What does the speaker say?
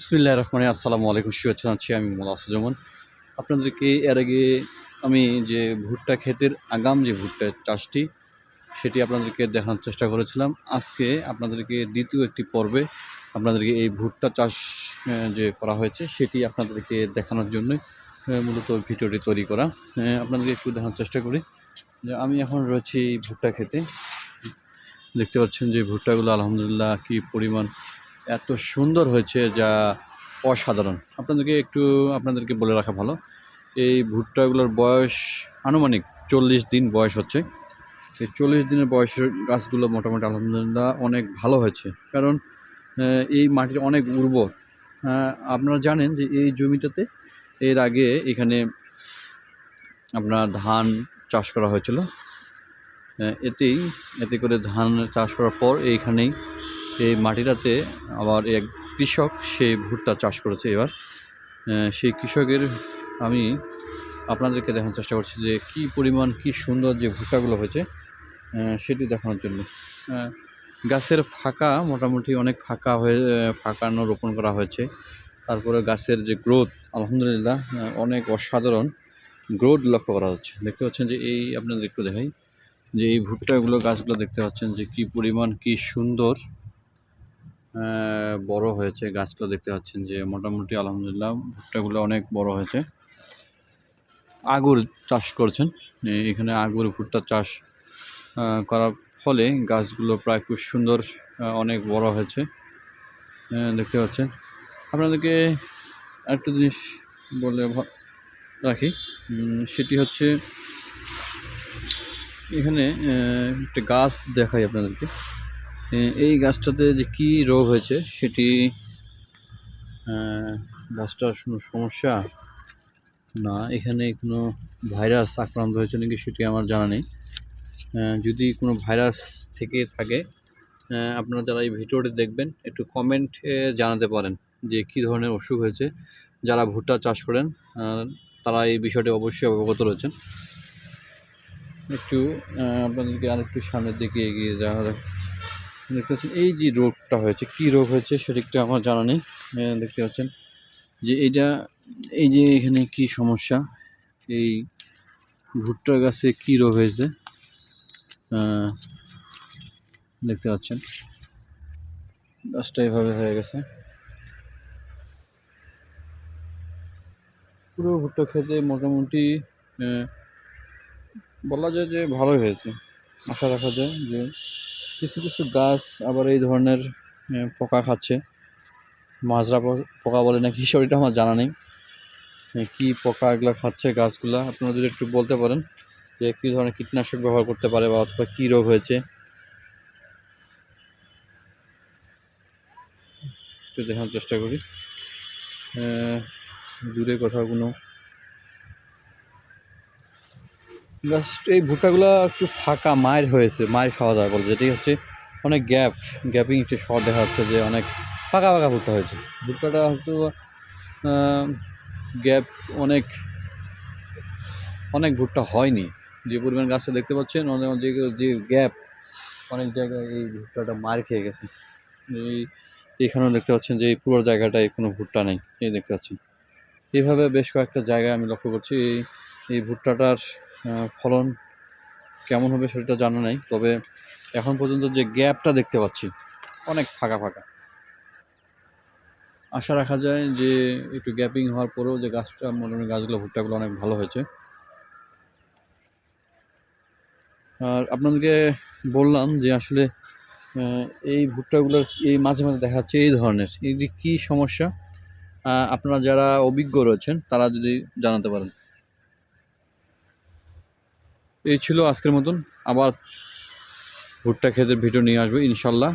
বিসমিল্লাহ রহমানে আসসালামু আলাইকুম। শুভেচ্ছা জানাচ্ছি আমি মোলা সুজমন আপনাদেরকে এর আগে আমি যে ভুট্টা ক্ষেতের আগাম যে ভুট্টা চাষটি, সেটি আপনাদেরকে দেখানোর চেষ্টা করেছিলাম। আজকে আপনাদেরকে দ্বিতীয় একটি পর্বে আপনাদেরকে এই ভুট্টা চাষ যে করা হয়েছে, সেটি আপনাদেরকে দেখানোর জন্য মূলত ভিডিওটি তৈরি করা। আপনাদেরকে একটু দেখানোর চেষ্টা করি। যে আমি এখন রয়েছি ভুট্টা খেতে দেখতে পাচ্ছেন যে ভুট্টাগুলো আলহামদুলিল্লাহ কি পরিমাণ এত সুন্দর হয়েছে যা অসাধারণ। আপনাদেরকে একটু, আপনাদেরকে বলে রাখা ভালো, এই ভুট্টাগুলোর বয়স আনুমানিক চল্লিশ দিন বয়স হচ্ছে। এই চল্লিশ দিনের বয়সের গাছগুলো মোটামুটি আলহামদুলিল্লাহ অনেক ভালো হয়েছে। কারণ এই মাটির অনেক উর্বর। আপনারা জানেন যে এই জমিটাতে এর আগে এখানে আপনার ধান চাষ করা হয়েছিল। এতেই, এতে করে ধান চাষ করার পর এইখানেই এই মাটিটাতে আবার এক কৃষক, সে ভুট্টা চাষ করেছে এবার। সেই কৃষকের আমি আপনাদেরকে দেখানোর চেষ্টা করছি যে কি পরিমাণ, কি সুন্দর যে ভুট্টাগুলো হয়েছে সেটি দেখানোর জন্য। গাছের ফাঁকা, মোটামুটি অনেক ফাঁকা হয়ে ফাঁকানো রোপণ করা হয়েছে। তারপরে গাছের যে গ্রোথ, আলহামদুলিল্লাহ অনেক অসাধারণ গ্রোথ লক্ষ্য করা হচ্ছে। দেখতে পাচ্ছেন যে এই আপনাদের একটু দেখাই, যে এই ভুট্টাগুলো গাছগুলো দেখতে পাচ্ছেন যে কি পরিমাণ, কি সুন্দর। বড় হয়েছে। গাছগুলো দেখতে পাচ্ছেন যে মোটামুটি আলহামদুলিল্লাহ ভুট্টাগুলো অনেক বড় হয়েছে। আগুর চাষ করছেন। এখানে আগুর, ভুট্টা চাষ করার ফলে গাছগুলো প্রায় খুব সুন্দর অনেক বড় হয়েছে। দেখতে পাচ্ছেন। আপনাদেরকে একটা জিনিস বলে রাখি। সেটি হচ্ছে এখানে একটা গাছ দেখাই আপনাদেরকে। এই গাছটাতে যে কি রোগ হয়েছে সেটি গাছটার কোনো সমস্যা? না, এখানে কোনো ভাইরাস আক্রান্ত হয়েছে নাকি সেটি আমার জানা নেই। যদি কোনো ভাইরাস থেকে থাকে আপনারা যারা এই ভিডিওটি দেখবেন, একটু কমেন্টে জানাতে পারেন যে কী ধরনের অসুখ হয়েছে। যারা ভুট্টা চাষ করেন তারা এই বিষয়টি অবশ্যই অবগত রয়েছেন। একটু আপনাদেরকে আরেকটু সামনের দিকে এগিয়ে যাওয়া দেখতে পাচ্ছেন, এই যে রোগটা হয়েছে, কি রোগ হয়েছে সেটা আমার জানা নেই। দেখতে পাচ্ছেন যে এটা এই যে এখানে কি সমস্যা, এই ভুট্টা গাছে কি রোগ হয়েছে দেখতে পাচ্ছেন। গাছটা এভাবে হয়ে গেছে। পুরো ভুট্টা খেতে মোটামুটি বলা যায় যে ভালোই হয়েছে। আশা রাখা যায় যে কিছু কিছু গাছ আবার এই ধরনের পোকা খাচ্ছে। মাজরা পোকা বলে নাকি সেটা আমার জানা নেই। কি পোকা এগুলো খাচ্ছে গাছগুলা? আপনারা যদি একটু বলতে পারেন যে কী ধরনের কীটনাশক ব্যবহার করতে পারে বা অথবা কী রোগ হয়েছে। একটু দেখার চেষ্টা করি। দূরে কোথাও কোনো গাছ এই ভুট্টাগুলো একটু ফাঁকা, মায়ের হয়েছে, মায়ের খাওয়া যায় বলে যেটি হচ্ছে অনেক গ্যাপ, গ্যাপিং একটু শর্ট দেখা যাচ্ছে যে অনেক ফাঁকা ফাঁকা ভুট্টা হয়েছে। ভুট্টাটা হয়তো গ্যাপ অনেক অনেক ভুট্টা হয়নি। যে পরিমাণ গাছটা দেখতে পাচ্ছেন, অনেক যে যে গ্যাপ, অনেক জায়গায় এই ভুট্টাটা মার খেয়ে গেছে। এই এখানেও দেখতে পাচ্ছেন যে এই পুরো জায়গাটায় কোনো ভুট্টা নেই। এই দেখতে পাচ্ছেন। এইভাবে বেশ কয়েকটা জায়গায় আমি লক্ষ্য করছি, এই এই ভুট্টাটার ফলন কেমন হবে সেটা জানা নেই, তবে এখন পর্যন্ত যে গ্যাপটা দেখতে পাচ্ছি, অনেক ফাঁকা ফাঁকা। আশা রাখা যায় যে একটু গ্যাপিং হওয়ার পরেও যে গাছটা, মোটামুটি গাছগুলো, ভুট্টাগুলো অনেক ভালো হয়েছে। আর আপনাদেরকে বললাম যে আসলে এই ভুট্টাগুলোর এই মাঝে মাঝে দেখা যাচ্ছে এই ধরনের। এই যে কী সমস্যা? আপনারা যারা অভিজ্ঞ রয়েছেন, তারা যদি জানাতে পারেন। এই ছিল আজকের মতন। আবার ভুট্টা খেতের ভিডিও নিয়ে আসব ইনশাল্লাহ।